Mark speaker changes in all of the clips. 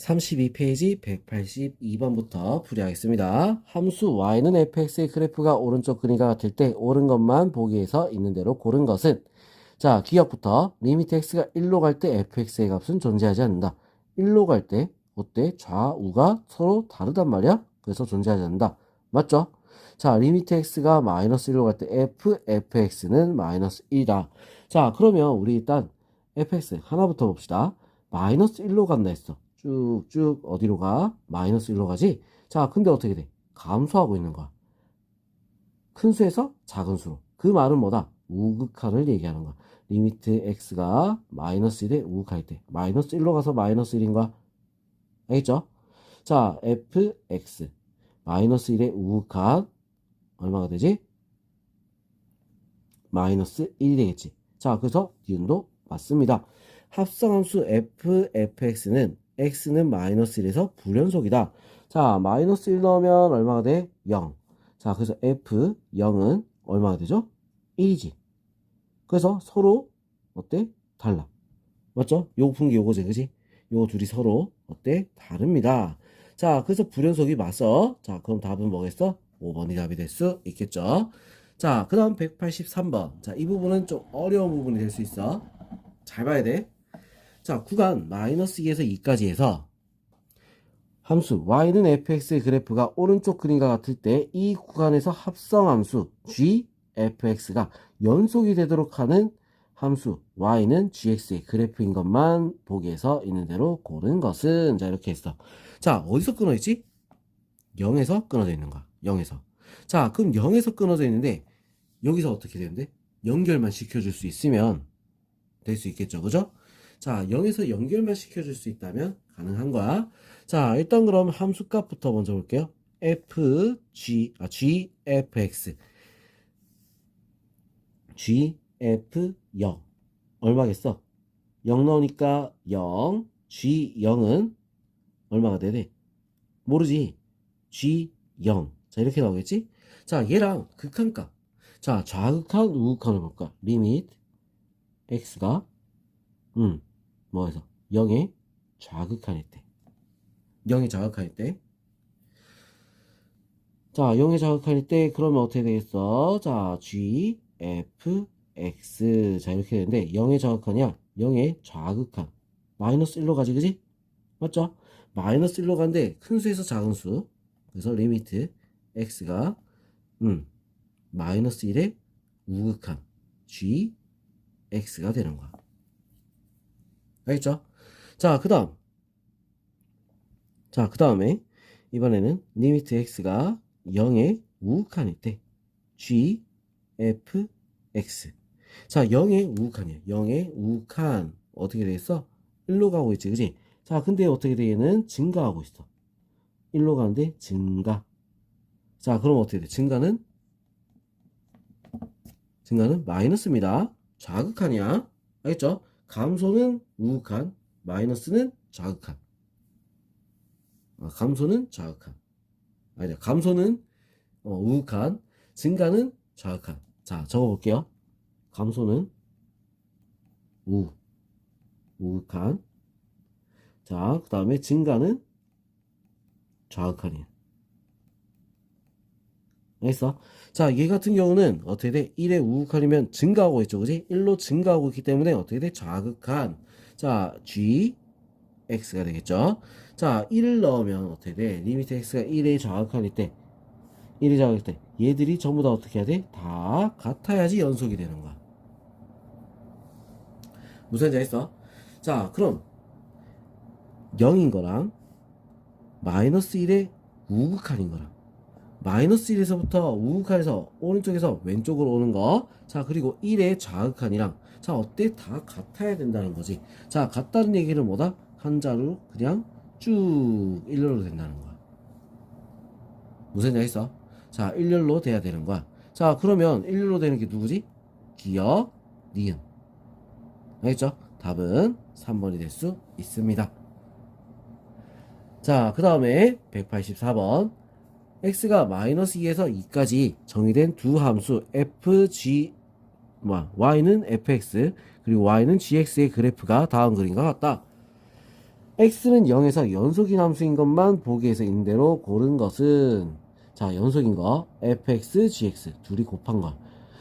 Speaker 1: 32페이지 182번부터 풀이하겠습니다. 함수 y는 fx의 그래프가 오른쪽 그림과 같을 때 옳은 것만 보기에서 있는 대로 고른 것은 자 기억부터 리미트 x가 1로 갈 때 fx의 값은 존재하지 않는다. 1로 갈 때 어때? 좌우가 서로 다르단 말이야? 그래서 존재하지 않는다. 맞죠? 자 리미트 x가 마이너스 1로 갈 때 f, fx는 마이너스 1이다. 자 그러면 우리 일단 fx 하나부터 봅시다. 마이너스 1로 간다 했어. 쭉쭉 어디로 가? 마이너스 1로 가지? 자, 근데 어떻게 돼? 감소하고 있는 거야. 큰 수에서 작은 수로. 그 말은 뭐다? 우극한을 얘기하는 거야. 리미트 x가 마이너스 1에 우극할 때. 마이너스 1로 가서 마이너스 1인 거야. 알겠죠? 자, fx. 마이너스 1에 우극한 얼마가 되지? 마이너스 1이 되겠지. 자, 그래서 니은도 맞습니다. 합성함수 f, fx는 x는 마이너스 1에서 불연속이다. 자, 마이너스 1 넣으면 얼마가 돼? 0. 자, 그래서 f, 0은 얼마가 되죠? 1이지. 그래서 서로 어때? 달라. 맞죠? 요거 푼게 요거지, 그지? 요거 둘이 서로 어때? 다릅니다. 자, 그래서 불연속이 맞어. 자, 그럼 답은 뭐겠어? 5번이 답이 될 수 있겠죠? 자, 그 다음 183번. 자, 이 부분은 좀 어려운 부분이 될 수 있어. 잘 봐야 돼. 자, 구간 마이너스 2에서 2까지 해서 함수 y는 fx의 그래프가 오른쪽 그림과 같을 때 이 구간에서 합성함수 g, fx가 연속이 되도록 하는 함수 y는 gx의 그래프인 것만 보기에서 있는 대로 고른 것은 자 이렇게 했어. 자, 어디서 끊어 있지? 0에서 끊어져 있는 거야. 0에서. 자, 그럼 0에서 끊어져 있는데 여기서 어떻게 되는데? 연결만 시켜줄 수 있으면 될 수 있겠죠. 그죠? 자, 0에서 연결만 시켜줄 수 있다면 가능한 거야. 자, 일단 그럼 함수값부터 먼저 볼게요. f, g, 아, g, f, x. g, f, 0. 얼마겠어? 0 넣으니까 0, g, 0은 얼마가 되네? 모르지. g, 0. 자, 이렇게 나오겠지? 자, 얘랑 극한값. 자, 좌극한, 우극한을 볼까? 리밋 x가 음, 뭐해서 0의 좌극한일 때 0의 좌극한일 때 자, 0의 좌극한일 때 그러면 어떻게 되겠어? 자, g, f, x 자, 이렇게 되는데 0의 좌극한이야 0의 좌극한 마이너스 1로 가지, 그지? 맞죠? 마이너스 1로 가는데 큰 수에서 작은 수 그래서 리미트 x가 음, 마이너스 1의 우극한 g, x가 되는 거야. 알겠죠? 자, 그 다음. 자, 그 다음에, 이번에는 리미트 x가 0의 우극한일 때, g, f, x. 자, 0의 우극한이야. 0의 우극한. 어떻게 되겠어? 1로 가고 있지, 그지? 자, 근데 어떻게 돼? 얘는 증가하고 있어. 1로 가는데 증가. 자, 그럼 어떻게 돼? 증가는? 증가는 마이너스입니다. 좌극한이야. 알겠죠? 감소는 우극한, 마이너스는 좌극한. 아, 감소는 좌극한. 아니다. 감소는 어, 우극한, 증가는 좌극한. 자, 적어볼게요. 감소는 우, 우극한. 자, 그 다음에 증가는 좌극한이야. 알겠어? 자, 얘 같은 경우는 어떻게 돼? 1의 우극한이면 증가하고 있죠. 그지? 1로 증가하고 있기 때문에 어떻게 돼? 좌극한. 자, g, x가 되겠죠. 자, 1을 넣으면 어떻게 돼? 리미트 x가 1의 좌극한일 때, 1의 좌극일 때, 얘들이 전부 다 어떻게 해야 돼? 다 같아야지 연속이 되는 거야. 무슨 말인지 알겠어? 자, 그럼 0인 거랑 마이너스 1의 우극한인 거랑 마이너스 1에서부터 우극한에서 오른쪽에서 왼쪽으로 오는 거. 자, 그리고 1의 좌극한이랑 자, 어때? 다 같아야 된다는 거지. 자, 같다는 얘기는 뭐다? 한자로 그냥 쭉 일렬로 된다는 거야. 무슨 얘기 있어? 자, 일렬로 돼야 되는 거야. 자, 그러면 일렬로 되는 게 누구지? 기역, 니은. 알겠죠? 답은 3번이 될 수 있습니다. 자, 그 다음에 184번. X가 마이너스 2에서 2까지 정의된 두 함수 f, g, 뭐, y는 fx, 그리고 y는 gx의 그래프가 다음 그림과 같다. x는 0에서 연속인 함수인 것만 보기에서 있는 대로 고른 것은 자 연속인 거 fx, gx 둘이 곱한 거.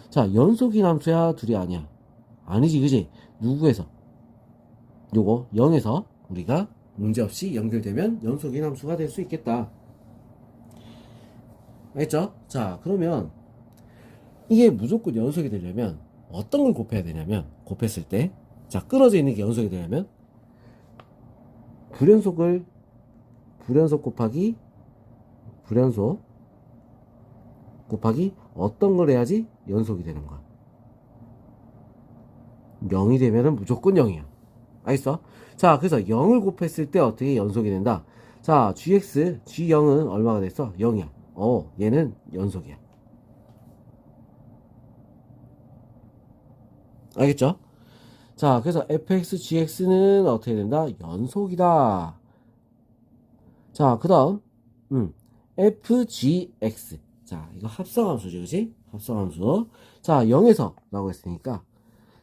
Speaker 1: 자 연속인 함수야 둘이 아니야. 아니지 그지? 누구에서? 요거 0에서 우리가 문제없이 연결되면 연속인 함수가 될 수 있겠다. 알겠죠? 자 그러면 이게 무조건 연속이 되려면 어떤 걸 곱해야 되냐면 곱했을 때 자 끊어져 있는 게 연속이 되려면 불연속을 불연속 곱하기 불연속 곱하기 어떤 걸 해야지 연속이 되는 거야 0이 되면은 무조건 0이야 알겠어? 자 그래서 0을 곱했을 때 어떻게 연속이 된다 자 gx g0은 얼마가 됐어? 0이야 어 얘는 연속이야 알겠죠? 자, 그래서 fx, gx는 어떻게 된다? 연속이다. 자, 그 다음, 음, fgx. 자, 이거 합성함수죠, 그지? 합성함수. 자, 0에서 라고 했으니까,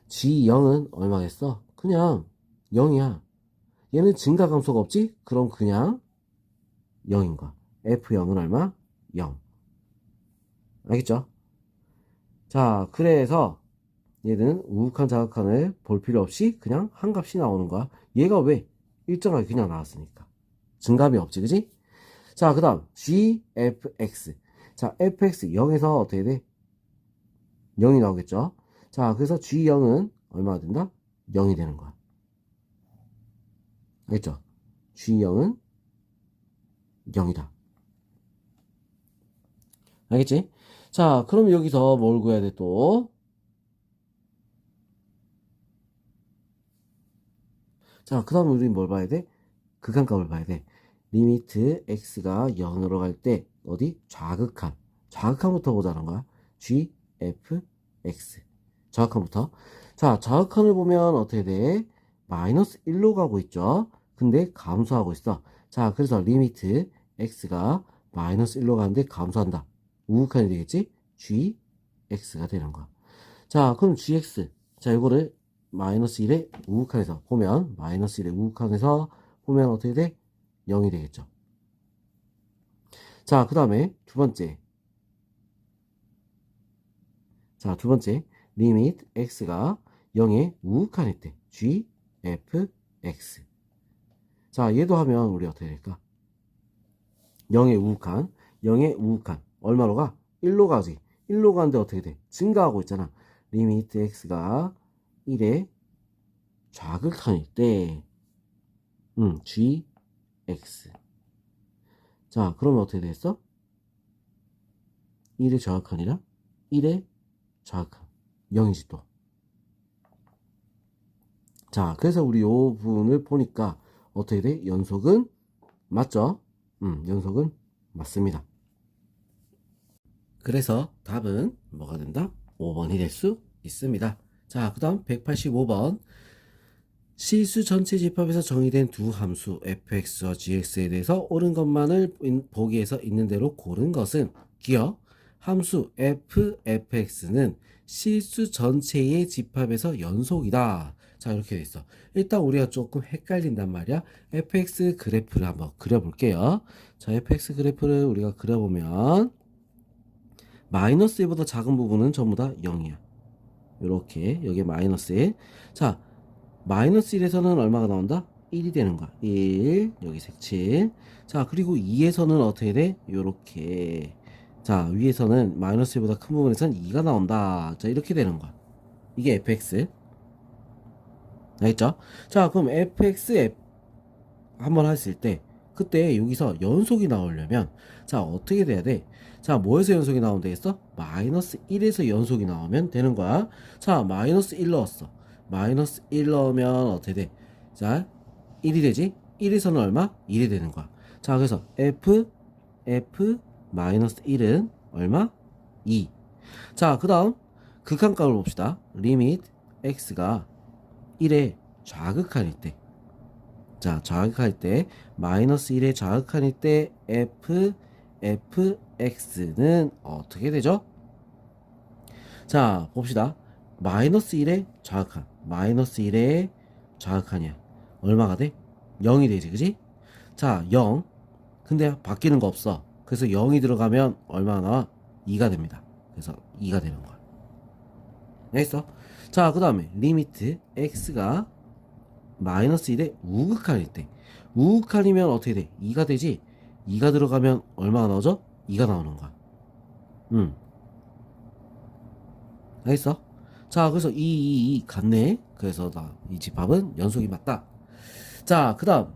Speaker 1: g0은 얼마겠어? 그냥 0이야. 얘는 증가함수가 없지? 그럼 그냥 0인 거야. f0은 얼마? 0. 알겠죠? 자, 그래서, 얘는 우극한 자극한을 볼 필요 없이 그냥 한 값이 나오는 거야. 얘가 왜? 일정하게 그냥 나왔으니까. 증감이 없지, 그지? 자, 그 다음, gfx. 자, fx 0에서 어떻게 돼? 0이 나오겠죠? 자, 그래서 g0은 얼마가 된다? 0이 되는 거야. 알겠죠? g0은 0이다. 알겠지? 자, 그럼 여기서 뭘 구해야 돼, 또? 자, 그 다음 우리 뭘 봐야 돼? 극한값을 봐야 돼. 리미트 x가 0으로 갈 때 어디? 좌극한. 좌극한부터 보자는 거야. g, f, x. 좌극한부터. 자, 좌극한을 보면 어떻게 돼? 마이너스 1로 가고 있죠. 근데 감소하고 있어. 자, 그래서 리미트 x가 마이너스 1로 가는데 감소한다. 우극한이 되겠지? g, x가 되는 거야. 자, 그럼 gx. 자, 이거를 마이너스 1의 우극한에서 보면 마이너스 1의 우극한에서 보면 어떻게 돼? 0이 되겠죠. 자, 그 다음에 두 번째. 자, 두 번째. 리밋 x가 0의 우극한일 때 g, f, x. 자, 얘도 하면 우리 어떻게 될까? 0의 우극한, 0의 우극한. 얼마로 가? 1로 가지. 1로 가는데 어떻게 돼? 증가하고 있잖아. 리미트 x가 1의 좌극한일 때, 음, g, x. 자, 그러면 어떻게 됐어? 1의 좌극한이랑 1의 좌극한. 0이지 또. 자, 그래서 우리 요 부분을 보니까 어떻게 돼? 연속은 맞죠? 음, 연속은 맞습니다. 그래서 답은 뭐가 된다? 5번이 될 수 있습니다. 자, 그 다음 185번. 실수 전체 집합에서 정의된 두 함수 fx와 gx에 대해서 옳은 것만을 보기에서 있는 대로 고른 것은 기억 함수 f, fx는 실수 전체의 집합에서 연속이다. 자, 이렇게 돼 있어. 일단 우리가 조금 헷갈린단 말이야. fx 그래프를 한번 그려볼게요. 자, fx 그래프를 우리가 그려보면 마이너스 1보다 작은 부분은 전부 다 0이야. 이렇게 여기 마이너스 1. 자, 마이너스 1에서는 얼마가 나온다? 1이 되는 거야. 1 여기 색칠. 자, 그리고 2에서는 어떻게 돼? 요렇게. 자, 위에서는 마이너스 1보다 큰 부분에서는 2가 나온다. 자, 이렇게 되는 거야. 이게 fx. 알겠죠? 자, 그럼 fx f 한번 했을 때 그때 여기서 연속이 나오려면 자, 어떻게 돼야 돼? 자, 뭐에서 연속이 나오면 되겠어? 마이너스 1에서 연속이 나오면 되는 거야. 자, 마이너스 1 넣었어. 마이너스 1 넣으면 어떻게 돼? 자, 1이 되지? 1에서는 얼마? 1이 되는 거야. 자, 그래서 f, f, 마이너스 1은 얼마? 2. 자, 그 다음, 극한값을 봅시다. 리밋 x가 1의 좌극한일 때. 자, 좌극할 때, 마이너스 1의 좌극한일 때, f, fx는 어떻게 되죠? 자, 봅시다. 마이너스 1의 좌극한. 마이너스 1의 좌극한이야. 얼마가 돼? 0이 되지, 그지? 자, 0. 근데 바뀌는 거 없어. 그래서 0이 들어가면 얼마나 나와? 2가 됩니다. 그래서 2가 되는 거야. 알겠어? 자, 그 다음에 리미트 x가 마이너스 1에 우극한일 때 우극한이면 어떻게 돼? 2가 되지? 2가 들어가면 얼마가 나오죠? 2가 나오는 거야. 음. 알겠어? 자, 그래서 2, 2, 2 같네. 그래서 나 이 집합은 연속이 맞다. 자, 그 다음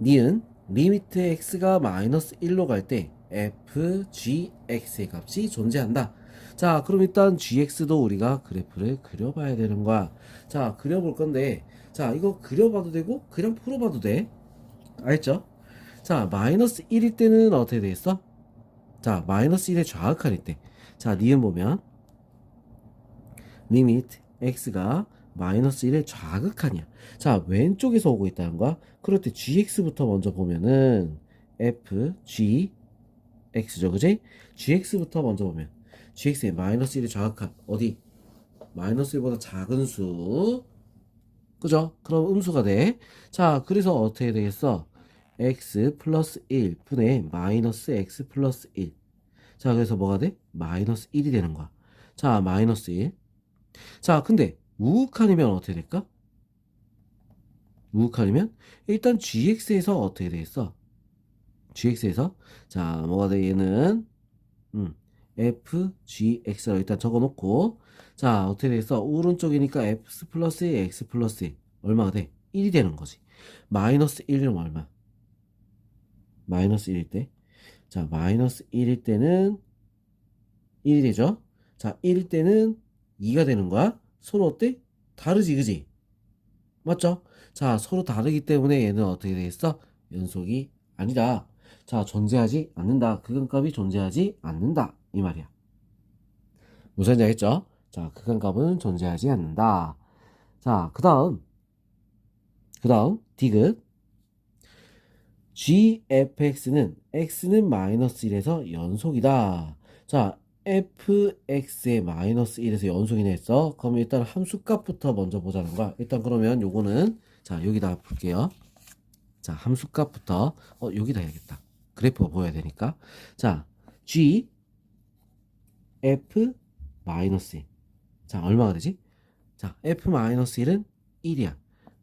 Speaker 1: 니은 리미트 x가 마이너스 1로 갈 때 f, g, x의 값이 존재한다. 자, 그럼 일단 gx도 우리가 그래프를 그려봐야 되는 거야. 자, 그려볼 건데, 자, 이거 그려봐도 되고, 그냥 풀어봐도 돼. 알겠죠? 자, 마이너스 1일 때는 어떻게 되겠어? 자, 마이너스 1의 좌극한일 때. 자, 니은 보면, 리미트 x가 마이너스 1의 좌극한이야. 자, 왼쪽에서 오고 있다는 거야. 그럴 때 gx부터 먼저 보면은 f, g, x죠. 그지? gx부터 먼저 보면 gx의 마이너스 1의 좌극한 어디? 마이너스 1보다 작은 수. 그죠? 그럼 음수가 돼. 자, 그래서 어떻게 되겠어? x 플러스 1 분의 마이너스 x 플러스 1. 자, 그래서 뭐가 돼? 마이너스 1이 되는 거야. 자, 마이너스 1. 자, 근데 우극한이면 어떻게 될까? 우극한이면 일단 gx에서 어떻게 되겠어? gx에서 자, 뭐가 돼? 얘는 음, f, g, x라고 일단 적어 놓고 자, 어떻게 되겠어? 오른쪽이니까 x 플러스 1, x 플러스 1 얼마가 돼? 1이 되는 거지. 마이너스 1이면 얼마? 마이너스 1일 때. 자, 마이너스 1일 때는 1이 되죠? 자, 1일 때는 2가 되는 거야. 서로 어때? 다르지, 그지? 맞죠? 자, 서로 다르기 때문에 얘는 어떻게 되겠어? 연속이 아니다. 자, 존재하지 않는다. 극한값이 존재하지 않는다. 이 말이야. 무슨 알겠죠? 자, 극한값은 존재하지 않는다. 자, 그 다음. 그 다음, 디귿. gfx는 x는 마이너스 1에서 연속이다. 자, fx의 마이너스 1에서 연속이네 했어. 그럼 일단 함수값부터 먼저 보자는 거야. 일단 그러면 요거는 자 여기다 볼게요. 자 함수값부터 어 여기다 해야겠다. 그래프가 보여야 되니까. 자 g f 마이너스 1. 자 얼마가 되지? 자 f 마이너스 1은 1이야.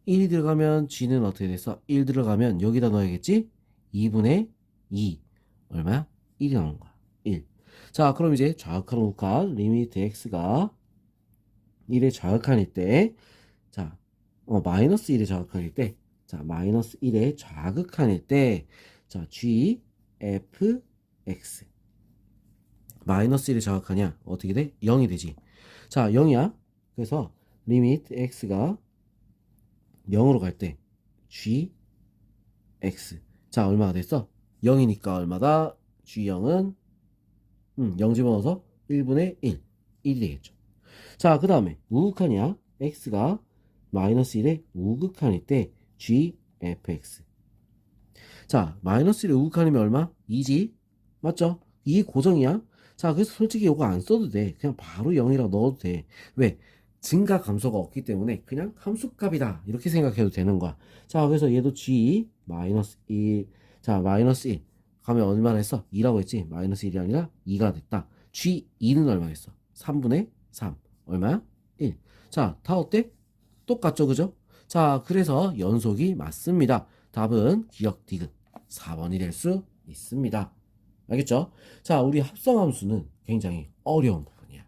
Speaker 1: 1이 들어가면 g는 어떻게 됐어? 1 들어가면 여기다 넣어야겠지? 2분의 2 얼마야? 1이 나오는 거야. 1. 자, 그럼 이제 좌극한 우극한 리미트 x가 1의 좌극한일 때, 자, 어, 마이너스 1의 좌극한일 때, 자, 마이너스 1의 좌극한일 때, 자, g, f, x. 마이너스 1의 좌극하냐? 어떻게 돼? 0이 되지. 자, 0이야. 그래서 리미트 x가 0으로 갈 때, g, x. 자, 얼마가 됐어? 0이니까 얼마다? g0은 음, 0 집어넣어서 1분의 1, 1이 되겠죠. 자, 그 다음에 우극한이야. x가 마이너스 1의 우극한일 때 g, fx. 자, 마이너스 1의 우극한이면 얼마? 2지? 맞죠? 2 고정이야. 자, 그래서 솔직히 이거 안 써도 돼. 그냥 바로 0이라고 넣어도 돼. 왜? 증가 감소가 없기 때문에 그냥 함수값이다. 이렇게 생각해도 되는 거야. 자, 그래서 얘도 g, 마이너스 1. 자, 마이너스 1. 가면 얼마나 했어? 2라고 했지? 마이너스 1이 아니라 2가 됐다. G2는 얼마 했어? 3분의 3. 얼마야? 1. 자, 다 어때? 똑같죠, 그죠? 자, 그래서 연속이 맞습니다. 답은 기억 디귿 4번이 될 수 있습니다. 알겠죠? 자, 우리 합성함수는 굉장히 어려운 부분이야.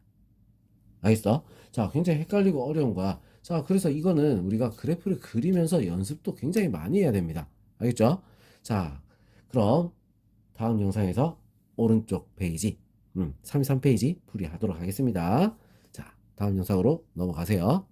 Speaker 1: 알겠어? 자, 굉장히 헷갈리고 어려운 거야. 자, 그래서 이거는 우리가 그래프를 그리면서 연습도 굉장히 많이 해야 됩니다. 알겠죠? 자, 그럼 다음 영상에서 오른쪽 페이지, 음, 33페이지 풀이하도록 하겠습니다. 자, 다음 영상으로 넘어가세요.